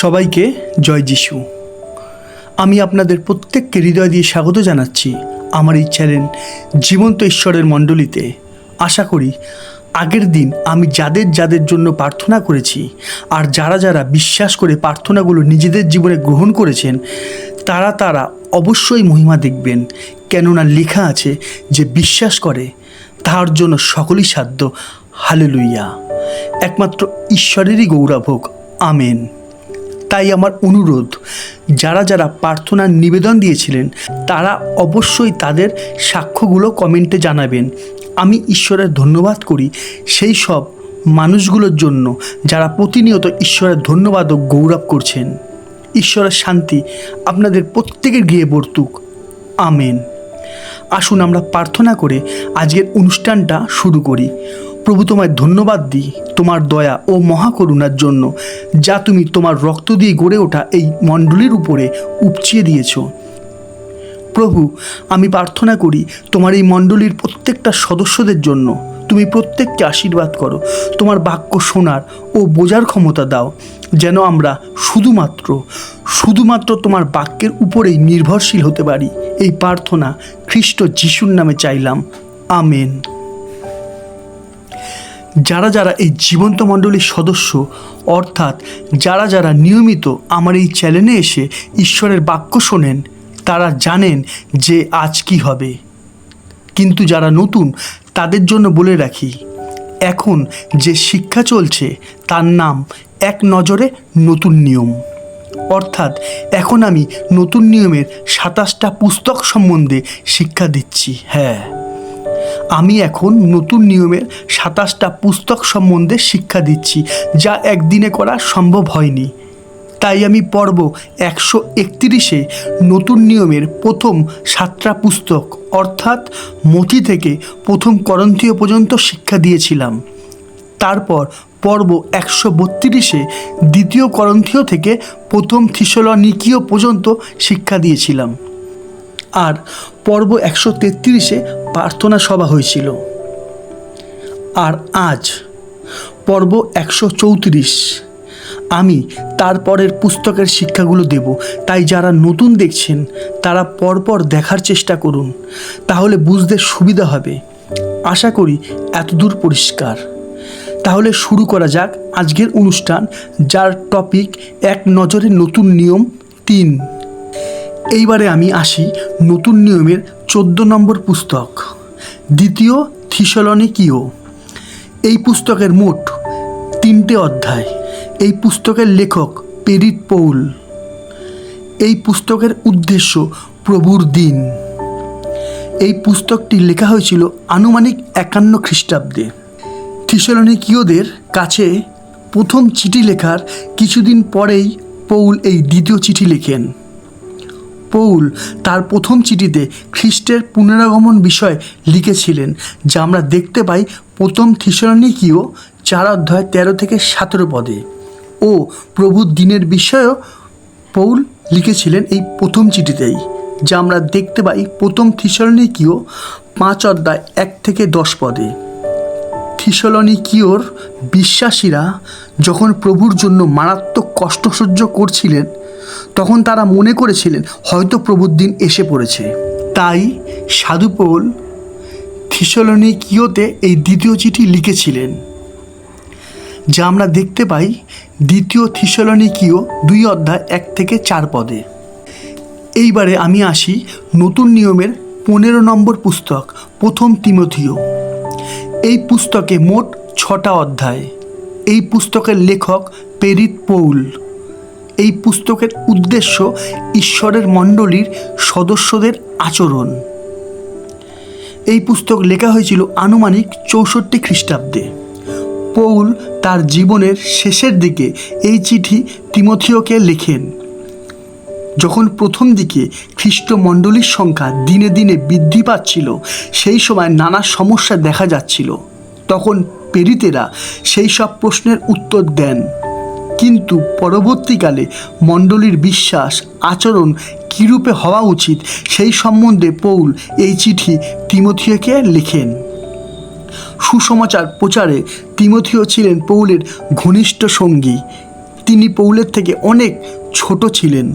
সবাইকে জয় যিশু। আমি আপনাদের প্রত্যেককে হৃদয় দিয়ে স্বাগত জানাচ্ছি আমার এই চ্যানেল জীবন্ত ঈশ্বরের মণ্ডলীতে। আশা করি আগের দিন আমি যাদের যাদের জন্য প্রার্থনা করেছি আর যারা যারা বিশ্বাস করে প্রার্থনাগুলো নিজেদের জীবনে গ্রহণ করেছেন, তারা তারা অবশ্যই মহিমা দেখবেন। কেননা লেখা আছে যে বিশ্বাস করে, তার জন্য সকলই সাধ্য। হালেলুইয়া একমাত্র ঈশ্বরেরই গৌরভোগ আমেন। তাই আমার অনুরোধ, যারা যারা প্রার্থনার নিবেদন দিয়েছিলেন, তারা অবশ্যই তাদের সাক্ষ্যগুলো কমেন্টে জানাবেন। আমি ঈশ্বরের ধন্যবাদ করি সেই সব মানুষগুলোর জন্য যারা প্রতিনিয়ত ঈশ্বরের ধন্যবাদ ও গৌরব করছেন। ঈশ্বরের শান্তি আপনাদের প্রত্যেকের গৃহে বর্তুক। আমেন। আসুন আমরা প্রার্থনা করে আজকের অনুষ্ঠানটা শুরু করি। প্রভু তোমায় ধন্যবাদ দিই তোমার দয়া ও মহাকরুণার জন্য, যা তুমি তোমার রক্ত দিয়ে গড়ে ওঠা এই মণ্ডলীর উপরে উপচিয়ে দিয়েছ। প্রভু, আমি প্রার্থনা করি তোমার এই মণ্ডলীর প্রত্যেকটা সদস্যদের জন্য, তুমি প্রত্যেককে আশীর্বাদ করো, তোমার বাক্য শোনার ও বোঝার ক্ষমতা দাও, যেন আমরা শুধুমাত্র শুধুমাত্র তোমার বাক্যের উপরেই নির্ভরশীল হতে পারি। এই প্রার্থনা খ্রিস্ট যিশুর নামে চাইলাম। আমেন। যারা যারা এই জীবন্ত মণ্ডলীর সদস্য, অর্থাৎ যারা যারা নিয়মিত আমার এই চ্যানেলে এসে ঈশ্বরের বাক্য শোনেন, তারা জানেন যে আজ কি হবে। কিন্তু যারা নতুন, তাদের জন্য বলে রাখি, এখন যে শিক্ষা চলছে, তার নাম এক নজরে নতুন নিয়ম। অর্থাৎ এখন আমি নতুন নিয়মের সাতাশটা পুস্তক সম্বন্ধে শিক্ষা দিচ্ছি হ্যাঁ। আমি এখন নতুন নিয়মের সাতাশটা পুস্তক সম্বন্ধে শিক্ষা দিচ্ছি, যা একদিনে করা সম্ভব হয়নি। তাই আমি পর্ব একশো একত্রিশে নতুন নিয়মের প্রথম সাতটা পুস্তক, অর্থাৎ মতি থেকে প্রথম করন্থীয় পর্যন্ত শিক্ষা দিয়েছিলাম। তারপর পর্ব একশো বত্রিশে দ্বিতীয় করন্থীয় থেকে প্রথম থিসলনিকীয় পর্যন্ত শিক্ষা দিয়েছিলাম। আর পর্ব একশো তেত্রিশে প্রার্থনা সভা হয়েছিল। আর আজ পর্ব একশো চৌত্রিশ। আমি তারপরের পুস্তকের শিক্ষাগুলো দেব। তাই যারা নতুন দেখছেন, তারা পরপর দেখার চেষ্টা করুন। তাহলে বুঝতে সুবিধা হবে। আশা করি এতদূর পরিষ্কার। তাহলে শুরু করা যাক আজকের অনুষ্ঠান, যার টপিক এক নজরে নতুন নিয়ম তিন। এইবারে আমি আসি নতুন নিয়মের চোদ্দ নম্বর পুস্তক। দ্বিতীয় থিসলনিকীয় এই পুস্তকের মোট তিনটে অধ্যায়। এই পুস্তকের লেখক পেরিট পৌল। এই পুস্তকের উদ্দেশ্য প্রভুর দিন। এই পুস্তকটি লেখা হয়েছিল আনুমানিক একান্ন খ্রিস্টাব্দে। থিসলনিকীয়দের কাছে প্রথম চিঠি লেখার কিছুদিন পরেই পৌল এই দ্বিতীয় চিঠি লেখেন। পৌল তার প্রথম চিঠিতে খ্রিস্টের পুনরাগমন বিষয় লিখেছিলেন, যা আমরা দেখতে পাই প্রথম থিসলনিকীয় চার অধ্যায় তেরো থেকে সতেরো পদে। ও প্রভুর দিনের বিষয়েও পৌল লিখেছিলেন এই প্রথম চিঠিতেই, যা আমরা দেখতে পাই প্রথম থিসলনিকীয় পাঁচ অধ্যায় এক থেকে দশ পদে। থিসলনিকীয়র বিশ্বাসীরা যখন প্রভুর জন্য মারাত্মক কষ্ট সহ্য করছিলেন তখন তারা মনে করেছিলেন, হয়তো প্রভুর দিন এসে পড়েছে। তাই সাধুপৌল থিসলনিকীয়তে এই দ্বিতীয় চিঠি লিখেছিলেন, যা আমরা দেখতে পাই দ্বিতীয় থিসলনিকীয় দুই অধ্যায় এক থেকে চার পদে। এইবারে আমি আসি নতুন নিয়মের পনেরো নম্বর পুস্তক, প্রথম তিমথিও। এই পুস্তকে মোট ছটা অধ্যায়। এই পুস্তকের লেখক পেরিত পৌল। এই পুস্তকের উদ্দেশ্য ঈশ্বরের মণ্ডলীর সদস্যদের আচরণ। এই পুস্তক লেখা হয়েছিল আনুমানিক চৌষট্টি খ্রিস্টাব্দে। পৌল তার জীবনের শেষের দিকে এই চিঠি তিমথিওকে লেখেন। যখন প্রথম দিকে খ্রিস্ট মণ্ডলীর সংখ্যা দিনে দিনে বৃদ্ধি পাচ্ছিল, সেই সময় নানা সমস্যা দেখা যাচ্ছিল। তখন পেরিতেরা সেই সব প্রশ্নের উত্তর দেন। কিন্তু পরবর্তীকালে মণ্ডলীর বিশ্বাস, আচরণ কীরূপে হওয়া উচিত সেই সম্বন্ধে পৌল এই চিঠি তিমথিওকে লেখেন। সুসমাচার প্রচারে তিমথিও ছিলেন পৌলের ঘনিষ্ঠ সঙ্গী। তিনি পৌলের থেকে অনেক ছোট ছিলেন।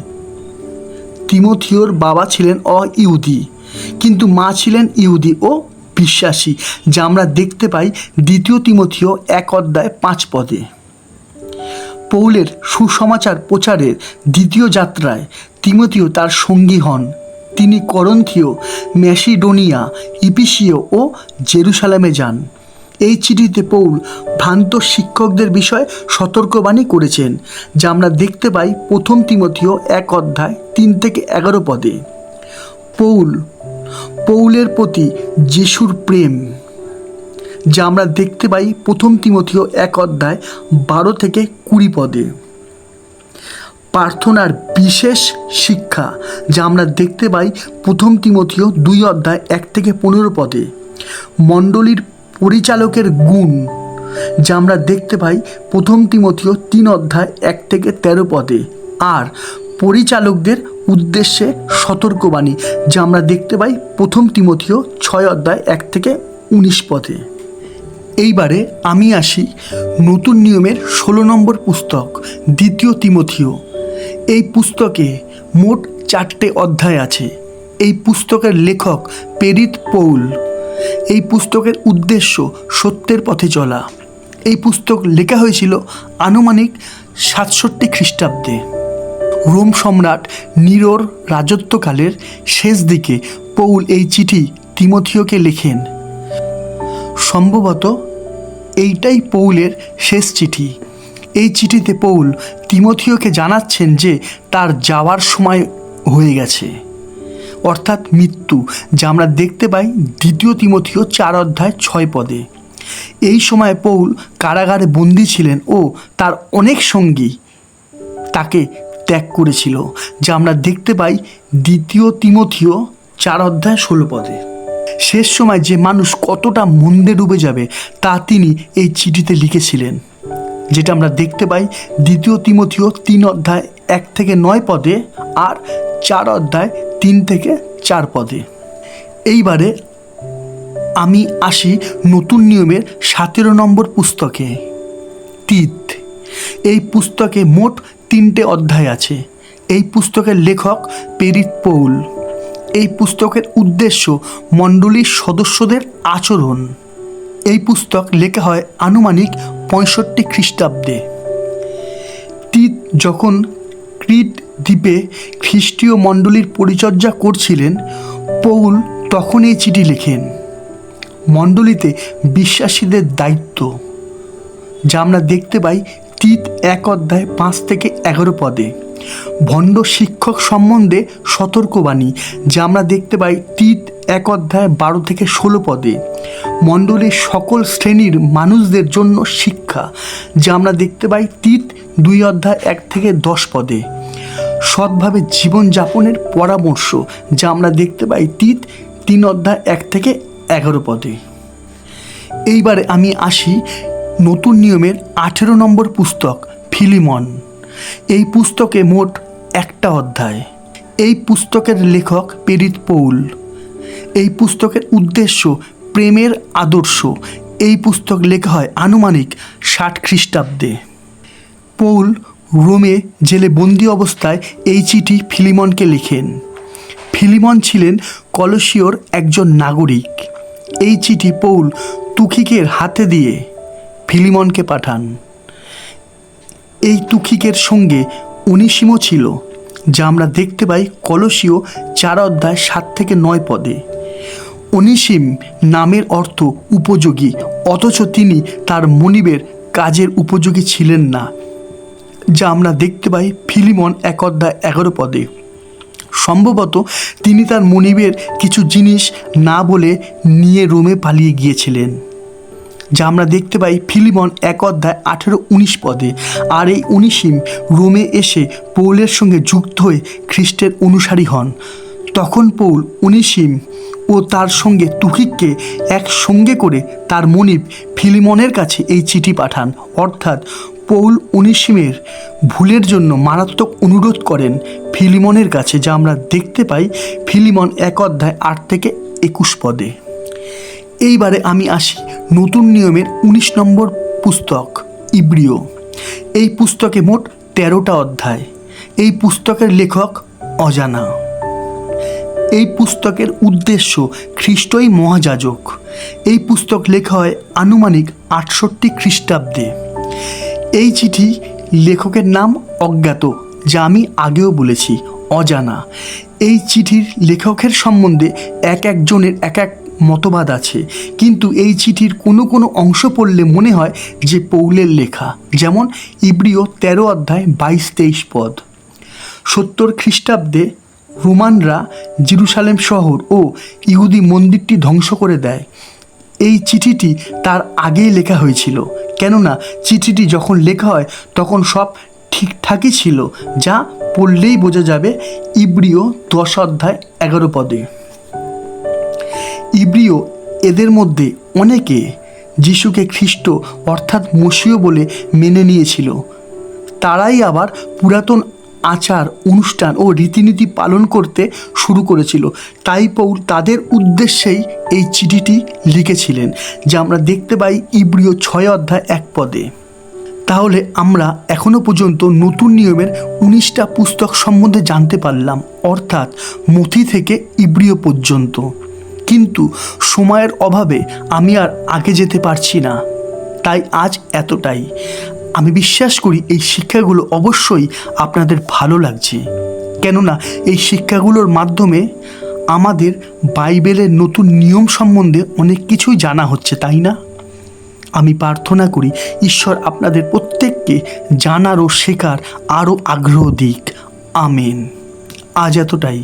তিমথিওর বাবা ছিলেন অ ইহুদি কিন্তু মা ছিলেন ইহুদি ও বিশ্বাসী, যা আমরা দেখতে পাই দ্বিতীয় তিমথিও এক অধ্যায় পাঁচ পদে। পৌলের সুসমাচার প্রচারের দ্বিতীয় যাত্রায় তিমথিও তার সঙ্গী হন। তিনি করন্থীয়, ম্যাসিডোনিয়া, ইপিসীয় ও জেরুসালামে যান। এই চিঠিতে পৌল ভ্রান্ত শিক্ষকদের বিষয়ে সতর্কবাণী করেছেন, যা আমরা দেখতে পাই প্রথম তিমথিও এক অধ্যায় তিন থেকে এগারো পদে। পৌল, পৌলের প্রতি যিশুর প্রেম। যা আমরা দেখতে পাই প্রথম তিমথিও এক অধ্যায় বারো থেকে কুড়ি পদে। প্রার্থনার বিশেষ শিক্ষা যা আমরা দেখতে পাই প্রথম তিমথিও দুই অধ্যায় এক থেকে পনেরো পদে। মণ্ডলীর পরিচালকের গুণ যা আমরা দেখতে পাই প্রথম তিমথিও তিন অধ্যায় এক থেকে তেরো পদে। আর পরিচালকদের উদ্দেশ্যে সতর্কবাণী যা আমরা দেখতে পাই প্রথম তিমথিও ছয় অধ্যায় এক থেকে উনিশ পদে। এইবারে আমি আসি নতুন নিয়মের ষোলো নম্বর পুস্তক, দ্বিতীয় তিমথিও। এই পুস্তকে মোট চারটে অধ্যায় আছে। এই পুস্তকের লেখক পেরিত পৌল। এই পুস্তকের উদ্দেশ্য সত্যের পথে চলা। এই পুস্তক লেখা হয়েছিল আনুমানিক সাতষট্টি খ্রিস্টাব্দে। রোম সম্রাট নিরোর রাজত্বকালের শেষ দিকে পৌল এই চিঠি তিমথিওকে লেখেন। সম্ভবত এইটাই পৌলের শেষ চিঠি। এই চিঠিতে পৌল তিমথিওকে জানাচ্ছেন যে তার যাওয়ার সময় হয়ে গেছে। অর্থাৎ মৃত্যু, যা আমরা দেখতে পাই দ্বিতীয় তিমথিও চার অধ্যায় ছয় পদে। এই সময় পৌল কারাগারে বন্দী ছিলেন ও তার অনেক সঙ্গী তাকে ত্যাগ করেছিল, যা আমরা দেখতে পাই দ্বিতীয় তিমথিও চার অধ্যায় ষোলো পদে। শেষ সময় যে মানুষ কতটা মন্দে ডুবে যাবে, তা তিনি এই চিঠিতে লিখেছিলেন। যেটা আমরা দেখতে পাই দ্বিতীয় তিমথিও তিন অধ্যায় এক থেকে নয় পদে আর চার অধ্যায় তিন থেকে চার পদে। এইবারে আমি আসি নতুন নিয়মের সতেরো নম্বর পুস্তকে। তিত এই পুস্তকে মোট তিনটে অধ্যায় আছে। এই পুস্তকের লেখক পেরিত পৌল। এই পুস্তকের উদ্দেশ্য মণ্ডলীর সদস্যদের আচরণ। এই পুস্তক লেখা হয় আনুমানিক পঁয়ষট্টি খ্রিস্টাব্দে। তীত যখন ক্রিট দ্বীপে খ্রিস্টীয় মণ্ডলীর পরিচর্যা করছিলেন, পৌল তখন এই চিঠি লেখেন, মণ্ডলীতে বিশ্বাসীদের দায়িত্ব। যা আমরা দেখতে পাই তিত এক অধ্যায় পাঁচ থেকে এগারো পদে। ভণ্ড শিক্ষক সম্বন্ধে সতর্কবাণী, যা আমরা দেখতে পাই তিত এক অধ্যায় বারো থেকে ষোলো পদে। মণ্ডলীর সকল শ্রেণির মানুষদের জন্য শিক্ষা, যা আমরা দেখতে পাই তিত দুই অধ্যায় এক থেকে দশ পদে। সৎভাবে জীবনযাপনের পরামর্শ, যা আমরা দেখতে পাই তিত তিন অধ্যায় এক থেকে এগারো পদে। এইবারে আমি আসি নতুন নিয়মের আঠেরো নম্বর পুস্তক, ফিলিমন। এই পুস্তকে মোট একটা অধ্যায়। এই পুস্তকের লেখক পেরিত পৌল। এই পুস্তকের উদ্দেশ্য প্রেমের আদর্শ। এই পুস্তক লেখা হয় আনুমানিক ষাট খ্রিস্টাব্দে। পৌল রোমে জেলে বন্দি অবস্থায় এই চিঠি ফিলিমনকে লেখেন। ফিলিমন ছিলেন কলসিওর একজন নাগরিক। এই চিঠি পৌল তুখিকের হাতে দিয়ে ফিলিমনকে পাঠান। এই তুখিকের সঙ্গে অনিসিমও ছিল, যা আমরা দেখতে পাই কলসীয় চার অধ্যায় সাত থেকে নয় পদে। অনিসীম নামের অর্থ উপযোগী, অথচ তিনি তার মনিবের কাজের উপযোগী ছিলেন না, যা আমরা দেখতে পাই ফিলিমন এক অধ্যায় এগারো পদে। সম্ভবত তিনি তার মনিবের কিছু জিনিস না বলে নিয়ে রোমে পালিয়ে গিয়েছিলেন। যা আমরা দেখতে পাই ফিলিমন এক অধ্যায় আঠেরো উনিশ পদে। আর এই উনিশিম রোমে এসে পৌলের সঙ্গে যুক্ত হয়ে খ্রিস্টের অনুসারী হন। তখন পৌল উনিশিম ও তার সঙ্গে তুহিককে এক সঙ্গে করে তার মনিব ফিলিমনের কাছে এই চিঠি পাঠান। অর্থাৎ পৌল উনিশিমের ভুলের জন্য মারাত্মক অনুরোধ করেন ফিলিমনের কাছে, যা আমরা দেখতে পাই ফিলিমন এক অধ্যায় আট থেকে একুশ পদে। এইবারে আমি আসি নতুন নিয়মের উনিশ নম্বর পুস্তক, ইব্রিয়। এই পুস্তকে মোট তেরোটা অধ্যায়। এই পুস্তকের লেখক অজানা। এই পুস্তকের উদ্দেশ্য খ্রিস্টই মহাযাজক। এই পুস্তক লেখা হয় আনুমানিক আটষট্টি খ্রিস্টাব্দে। এই চিঠি লেখকের নাম অজ্ঞাত, যা আমি আগেও বলেছি, অজানা। এই চিঠির লেখকের সম্বন্ধে এক একজনের এক এক মতবাদ আছে। কিন্তু এই চিঠির কোনো কোনো অংশ পড়লে মনে হয় যে পৌলের লেখা। যেমন ইব্রিয় তেরো অধ্যায় বাইশ তেইশ পদ। সত্তর খ্রিস্টাব্দে রোমানরা জিরুসালেম শহর ও ইহুদি মন্দিরটি ধ্বংস করে দেয়। এই চিঠিটি তার আগেই লেখা হয়েছিল। কেননা চিঠিটি যখন লেখা হয়, তখন সব ঠিকঠাকই ছিল, যা পড়লেই বোঝা যাবে ইব্রিয় দশ অধ্যায় এগারো পদে। ইব্রিয় এদের মধ্যে অনেকে যিশুকে খ্রিস্ট অর্থাৎ মসীয় বলে মেনে নিয়েছিল। তারাই আবার পুরাতন আচার, অনুষ্ঠান ও রীতিনীতি পালন করতে শুরু করেছিল। তাই পৌল তাদের উদ্দেশ্যেই এই চিঠিটি লিখেছিলেন, যা আমরা দেখতে পাই ইব্রিয় ছয় অধ্যায় এক পদে। তাহলে আমরা এখনও পর্যন্ত নতুন নিয়মের উনিশটা পুস্তক সম্বন্ধে জানতে পারলাম, অর্থাৎ মথি থেকে ইব্রিয় পর্যন্ত। কিন্তু সময়ের অভাবে আমি আর আগে যেতে পারছি না। তাই আজ এতটাই। আমি বিশ্বাস করি এই শিক্ষাগুলো অবশ্যই আপনাদের ভালো লাগছে। কেননা এই শিক্ষাগুলোর মাধ্যমে আমাদের বাইবেলের নতুন নিয়ম সম্বন্ধে অনেক কিছুই জানা হচ্ছে, তাই না? আমি প্রার্থনা করি ঈশ্বর আপনাদের প্রত্যেককে জানার ও শেখার আরও আগ্রহ দিক। আমেন। আজ এতটাই।